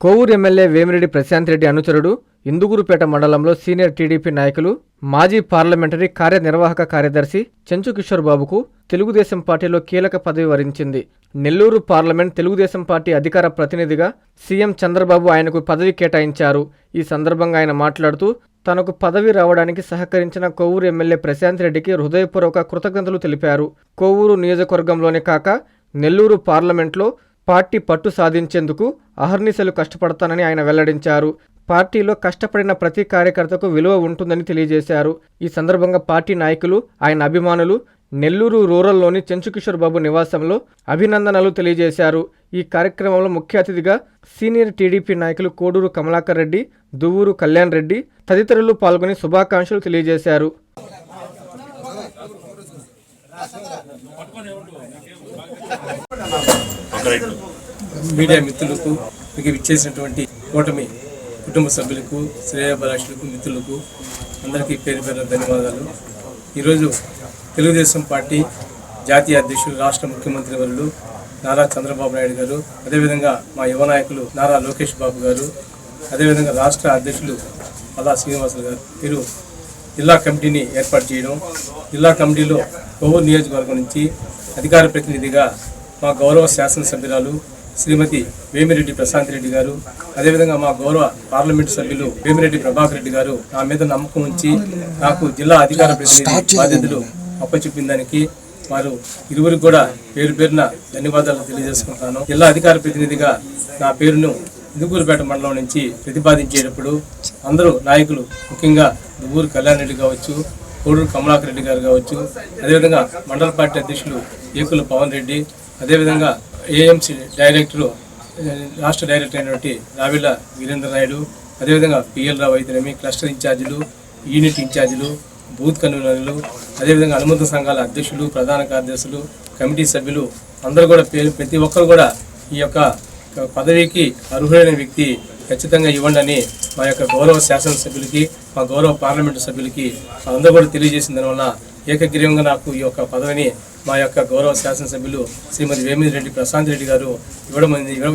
Kovur MLA Vemireddy Prashanth Reddy అనుచరుడు ఇందుగురుపేట మండలంలో senior TDP నాయకులు మాజీ పార్లమెంటరీ కార్యనిర్వాహక కార్యదర్శి చెంచు కిషోర్ బాబుకు తెలుగుదేశం పార్టీలో కీలక పదవి వరించింది. నెల్లూరు పార్లమెంట్ తెలుగుదేశం పార్టీ అధికార ప్రతినిధిగా సీఎం చంద్రబాబు ఆయనకు పదవి కేటాయించారు. ఈ సందర్భంగా ఆయన మాట్లాడుతూ తనకు పదవి రావడానికి సహకరించిన కొవ్వూరు ఎమ్మెల్యే ప్రశాంత్ రెడ్డికి హృదయపూర్వక కృతజ్ఞతలు తెలిపారు. కొవ్వూరు నియోజకవర్గంలోనే కాక నెల్లూరు పార్లమెంట్లో పార్టీ పట్టు సాధించేందుకు అహర్నిశలు కష్టపడతానని ఆయన వెల్లడించారు. పార్టీలో కష్టపడిన ప్రతి కార్యకర్తకు విలువ ఉంటుందని తెలియజేశారు. ఈ సందర్భంగా పార్టీ నాయకులు ఆయన అభిమానులు నెల్లూరు రూరల్లోని చెంచుకిషోర్ బాబు నివాసంలో అభినందనలు తెలియజేశారు. ఈ కార్యక్రమంలో ముఖ్య అతిథిగా సీనియర్ టీడీపీ నాయకులు కోడూరు కమలాకర్ రెడ్డి దువ్వూరు కళ్యాణ్ రెడ్డి తదితరులు పాల్గొని శుభాకాంక్షలు తెలియజేశారు. మీడియా మిత్రులకు మీకు ఇచ్చేసినటువంటి కూటమి కుటుంబ సభ్యులకు శ్రేయాభిలాషులకు మిత్రులకు అందరికీ పేరు పేరు ధన్యవాదాలు. ఈరోజు తెలుగుదేశం పార్టీ జాతీయ అధ్యక్షులు రాష్ట్ర ముఖ్యమంత్రి వర్యులు నారా చంద్రబాబు నాయుడు గారు అదేవిధంగా మా యువ నాయకులు నారా లోకేష్ బాబు గారు అదేవిధంగా రాష్ట్ర అధ్యక్షులు అలా శ్రీనివాసులు గారు వీరు జిల్లా కమిటీని ఏర్పాటు చేయడం జిల్లా కమిటీలో కొవ్వూరు నియోజకవర్గం నుంచి అధికార ప్రతినిధిగా మా గౌరవ శాసనసభ్యురాలు శ్రీమతి వేమిరెడ్డి ప్రశాంత్ రెడ్డి గారు అదేవిధంగా మా గౌరవ పార్లమెంటు సభ్యులు వేమిరెడ్డి ప్రభాకర్ రెడ్డి గారు నా మీద నమ్మకం ఉంచి నాకు జిల్లా అధికార ప్రతినిధి బాధ్యతలు అప్పచెప్పిన దానికి వారు ఇరువురికి కూడా పేరు పేరున ధన్యవాదాలు తెలియజేసుకుంటాను జిల్లా అధికార ప్రతినిధిగా నా పేరును ఇందుకూరుపేట మండలం నుంచి ప్రతిపాదించేటప్పుడు అందరూ నాయకులు ముఖ్యంగా దువ్వూరు కళ్యాణ్ రెడ్డి కావచ్చు కోడూరు కమలాకర్ రెడ్డి గారు కావచ్చు అదేవిధంగా మండల పార్టీ అధ్యక్షులు ఏకుల పవన్ రెడ్డి అదేవిధంగా ఏఎంసీ డైరెక్టరు రాష్ట్ర డైరెక్టర్ అయినటువంటి రావిల వీరేంద్ర నాయుడు అదేవిధంగా పిఎల్ రావు అయితేనేమి క్లస్టర్ ఇన్ఛార్జీలు యూనిట్ ఇన్ఛార్జీలు బూత్ కన్వీనర్లు అదేవిధంగా అనుమతి సంఘాల అధ్యక్షులు ప్రధాన కార్యదర్శులు కమిటీ సభ్యులు అందరూ కూడా పేరు ప్రతి ఒక్కరు కూడా ఈ యొక్క పదవికి అర్హులైన వ్యక్తి ఖచ్చితంగా ఇవ్వండి అని మా యొక్క గౌరవ శాసనసభ్యులకి మా గౌరవ పార్లమెంటు సభ్యులకి అందరూ కూడా తెలియజేసిన దానివల్ల ఏకగ్రీవంగా నాకు ఈ యొక్క పదవిని మా యొక్క గౌరవ శాసనసభ్యులు శ్రీమతి వేమిరెడ్డి రెడ్డి ప్రశాంత్ రెడ్డి గారు ఇవ్వడం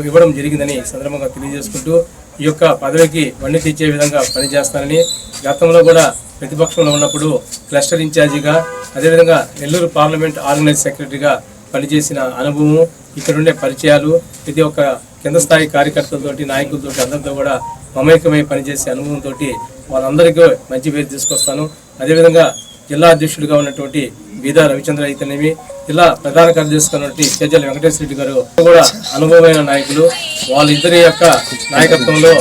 ఇవ్వడం జరిగిందని సందర్భంగా తెలియజేసుకుంటూ ఈ యొక్క పదవికి వన్నె తెచ్చే విధంగా పనిచేస్తానని గతంలో కూడా ప్రతిపక్షంలో ఉన్నప్పుడు క్లస్టర్ ఇన్ఛార్జిగా అదేవిధంగా నెల్లూరు పార్లమెంట్ ఆర్గనైజ్ సెక్రటరీగా పనిచేసిన అనుభవం ఇక్కడ ఉండే పరిచయాలు ప్రతి ఒక్క కింద స్థాయి కార్యకర్తలతోటి నాయకులతోటి అందరితో కూడా మమేకమై పనిచేసే అనుభవంతో వాళ్ళందరికీ మంచి పేరు తీసుకొస్తాను. అదేవిధంగా జిల్లా అధ్యక్షుడిగా ఉన్నటువంటి బీదా రవిచంద్ర అయితేనేమి జిల్లా ప్రధాన కార్యదర్శిగా ఉన్నటువంటి వెంకటేశ్వర రెడ్డి గారు కూడా అనుభవమైన నాయకులు. వాళ్ళిద్దరి యొక్క నాయకత్వంలో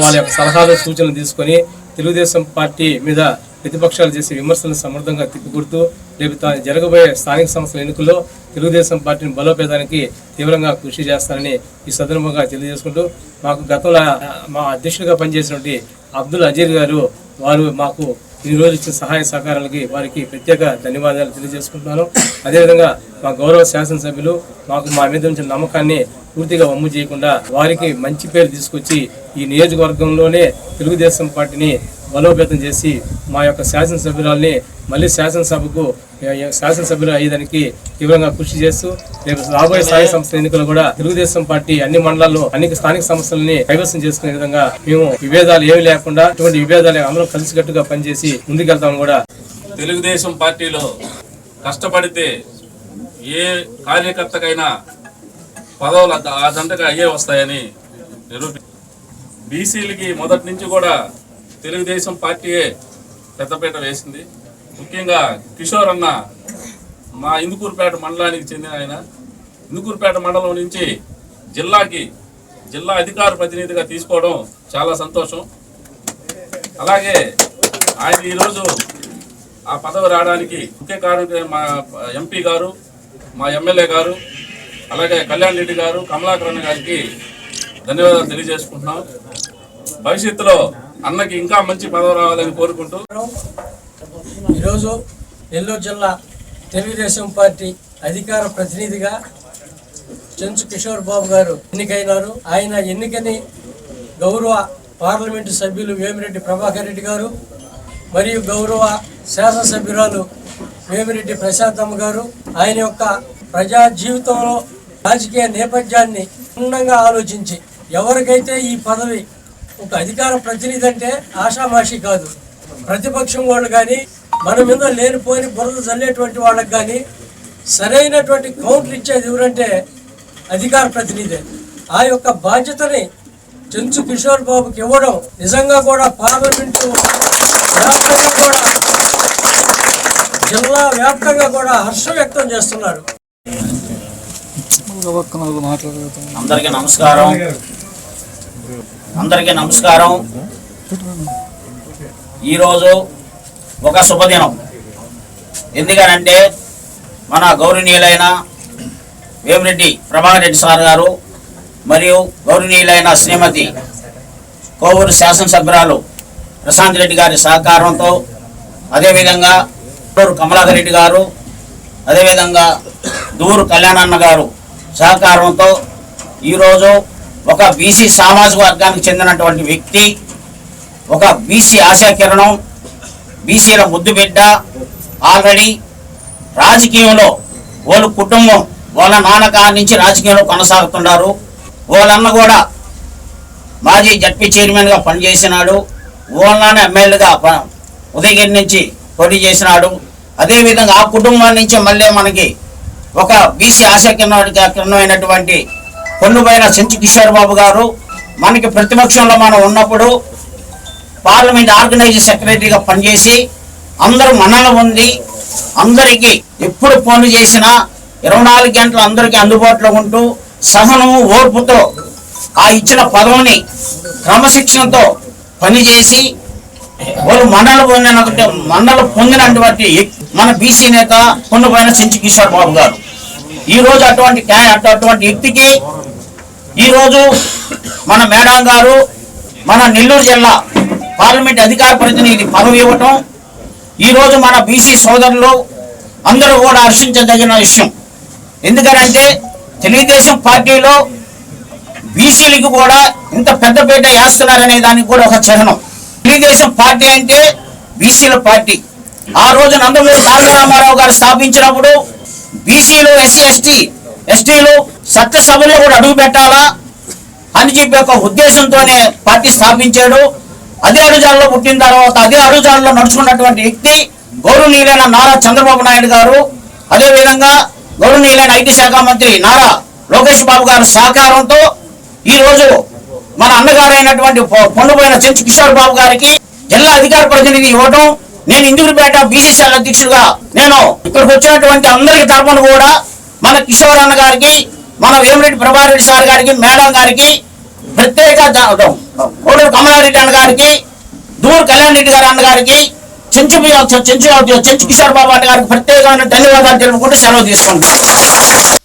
వాళ్ళ యొక్క సలహాలు సూచనలు తీసుకొని తెలుగుదేశం పార్టీ మీద ప్రతిపక్షాలు చేసే విమర్శలను సమర్థంగా తిప్పికొడుతూ రేపు తా- జరగబోయే స్థానిక సంస్థల ఎన్నికల్లో తెలుగుదేశం పార్టీని బలోపేతానికి తీవ్రంగా కృషి చేస్తానని ఈ సందర్భంగా తెలియజేసుకుంటూ మాకు గతంలో మా అధ్యక్షుడిగా పనిచేసినటువంటి అబ్దుల్ అజీర్ గారు వారు మాకు ఈ రోజు ఇచ్చిన సహాయ సహకారాలకి వారికి ప్రత్యేక ధన్యవాదాలు తెలియజేసుకుంటున్నాను. అదేవిధంగా మా గౌరవ శాసనసభ్యులు మాకు మా మీద ఉంచిన నమ్మకాన్ని పూర్తిగా వమ్ము చేయకుండా వారికి మంచి పేరు తీసుకొచ్చి ఈ నియోజకవర్గంలోనే తెలుగుదేశం పార్టీని బలోపేతం చేసి మా యొక్క శాసనసభ్యురాల్ని మళ్ళీ శాసనసభకు శాసనసభ్యులు అయ్యేదానికి తీవ్రంగా కృషి చేస్తూ రేపు రాబోయే స్థాయి సంస్థల ఎన్నికలు కూడా తెలుగుదేశం పార్టీ అన్ని మండలాల్లో అన్ని స్థానిక సంస్థలని కైవసం చేసుకునే విధంగా మేము విభేదాలు ఏమి లేకుండా ఇటువంటి విభేదాలు అందరం కలిసికట్టుగా పనిచేసి ముందుకెళ్తాం కూడా తెలుగుదేశం పార్టీలో కష్టపడితే ఏ కార్యకర్తకైనా పదవులు ఆ దండగా అయ్యే వస్తాయని నిరూపి బీసీలకి మొదటి నుంచి కూడా తెలుగుదేశం పార్టీయే పెద్దపీట వేసింది. ముఖ్యంగా కిషోర్ అన్న మా ఇందుకూరుపేట మండలానికి చెందిన ఆయన. ఇందుకూరుపేట మండలం నుంచి జిల్లాకి జిల్లా అధికార ప్రతినిధిగా తీసుకోవడం చాలా సంతోషం. అలాగే ఆయన ఈరోజు ఆ పదవి రావడానికి ముఖ్య కారణం మా ఎంపీ గారు మా ఎమ్మెల్యే గారు అలాగే కళ్యాణ్ రెడ్డి గారు కమలాకరణ గారికి ధన్యవాదాలు తెలియజేసుకుంటున్నాం. భవిష్యత్తులో అన్నకి ఇంకా మంచి పదవి రావాలని కోరుకుంటూ ఈరోజు నెల్లూరు జిల్లా తెలుగుదేశం పార్టీ అధికార ప్రతినిధిగా చెంచు కిషోర్ బాబు గారు ఎన్నికైనారు. ఆయన ఎన్నికని గౌరవ పార్లమెంటు సభ్యులు వేమిరెడ్డి ప్రభాకర్ రెడ్డి గారు మరియు గౌరవ శాసనసభ్యురాలు వేమిరెడ్డి ప్రశాంతమ్మ గారు. ఆయన యొక్క ప్రజా జీవితంలో రాజకీయ నేపథ్యాన్ని క్షుణ్ణంగా ఆలోచించి ఎవరికైతే ఈ పదవి ఒక అధికార ప్రతినిధి అంటే ఆషామాషి కాదు. ప్రతిపక్షం వాళ్ళు కానీ మన మీద లేనిపోని బురద చల్లేటువంటి వాళ్ళకి కానీ సరైనటువంటి కౌంటర్ ఇచ్చేది ఎవరంటే అధికార ప్రతినిధి. ఆ యొక్క బాధ్యతని చెంచు కిషోర్ బాబుకి ఇవ్వడం నిజంగా కూడా పార్లమెంటు వ్యాప్తంగా కూడా జిల్లా వ్యాప్తంగా కూడా హర్షం వ్యక్తం చేస్తున్నారు. అందరికీ నమస్కారం. అందరికీ నమస్కారం. ఈరోజు ఒక శుభదినం. ఎందుకనంటే మన గౌరవనీయులైన వేమిరెడ్డి ప్రభాకర్ రెడ్డి సార్ గారు మరియు గౌరవనీయులైన శ్రీమతి కోవూరు శాసనసభ్యురాలు ప్రశాంత్ రెడ్డి గారి సహకారంతో అదేవిధంగా కోవూరు కమలాకర్ రెడ్డి గారు అదేవిధంగా దూరు కళ్యాణన్న గారు సహకారంతో ఈరోజు ఒక బీసీ సామాజిక వర్గానికి చెందినటువంటి వ్యక్తి ఒక బీసీ ఆశాకిరణం బీసీల ముద్దు బిడ్డ ఆల్రెడీ రాజకీయంలో వాళ్ళ కుటుంబం వాళ్ళ నాన్నకాడి నుంచి రాజకీయంలో కొనసాగుతున్నారు. వాళ్ళన్న కూడా మాజీ జడ్పీ చైర్మన్గా పనిచేసినాడు. ఓళ్ళనే ఎమ్మెల్యేగా ఉదయగిరి నుంచి పోటీ చేసినాడు. అదేవిధంగా ఆ కుటుంబం నుంచి మళ్ళీ మనకి ఒక బీసీ ఆశాకిరణమైనటువంటి పొన్నుపైన సెంచు కిషోర్ బాబు గారు మనకి ప్రతిపక్షంలో మనం ఉన్నప్పుడు పార్లమెంట్ ఆర్గనైజింగ్ సెక్రటరీగా పనిచేసి అందరూ మనలో ఉంది అందరికీ ఎప్పుడు ఫోన్ చేసినా ఇరవై నాలుగు గంటలు అందరికీ అందుబాటులో ఉంటూ సహనము ఓర్పుతో ఆ ఇచ్చిన పదవిని క్రమశిక్షణతో పనిచేసి వాళ్ళు మండలం పొందిన మండలం పొందినటువంటి మన బీసీ నేత పొన్నుపైన సెంచు కిషోర్ బాబు గారు. ఈ రోజు అటువంటి అటు- అటువంటి వ్యక్తికి ఈరోజు మన మేడం గారు మన నెల్లూరు జిల్లా పార్లమెంట్ అధికార ప్రతినిధి పదవి ఇవ్వటం ఈరోజు మన బీసీ సోదరులు అందరూ కూడా హర్షించదగిన విషయం. ఎందుకనంటే తెలుగుదేశం పార్టీలో బీసీలకు కూడా ఇంత పెద్దపీట వేస్తున్నారనే దానికి కూడా ఒక చిహ్నం. తెలుగుదేశం పార్టీ అంటే బీసీల పార్టీ. ఆ రోజు నందమూరి తారక రామారావు గారు స్థాపించినప్పుడు బీసీలు ఎస్సీ ఎస్టీ ఎస్టీలు సత్యసభల్లో కూడా అడుగు పెట్టాలా అని చెప్పి ఒక ఉద్దేశంతోనే పార్టీ స్థాపించాడు. అదే అడుగుజాలలో పుట్టిన తర్వాత అదే అడుగుజాలలో నడుచుకున్నటువంటి వ్యక్తి గౌరవనీయులైన నారా చంద్రబాబు నాయుడు గారు. అదేవిధంగా గౌరవనీయులైన ఐటీ శాఖ మంత్రి నారా లోకేష్ బాబు గారి సహకారంతో ఈ రోజు మన అన్నగారైనటువంటి పొండుపోయిన చెంచు కిషోర్ బాబు గారికి జిల్లా అధికార ప్రతినిధి ఇవ్వడం నేను ఇందుకుపేట బీసీసీ అధ్యక్షుడిగా నేను ఇక్కడికి వచ్చినటువంటి అందరికి తరపున కూడా మన కిషోర్ అన్న గారికి మన వేమిరెడ్డి ప్రభారెడ్డి రెడ్డి సార్ గారికి మేడం గారికి ప్రత్యేక కోడూరు కమలారెడ్డి అన్న గారికి దూర్ కళ్యాణ్ రెడ్డి గారి అన్న గారికి చెంచు చెంచు చెంచు కిషోర్ బాబు అన్న గారికి ప్రత్యేకమైన ధన్యవాదాలు తెలుపుకుంటూ సెలవు తీసుకుంటాం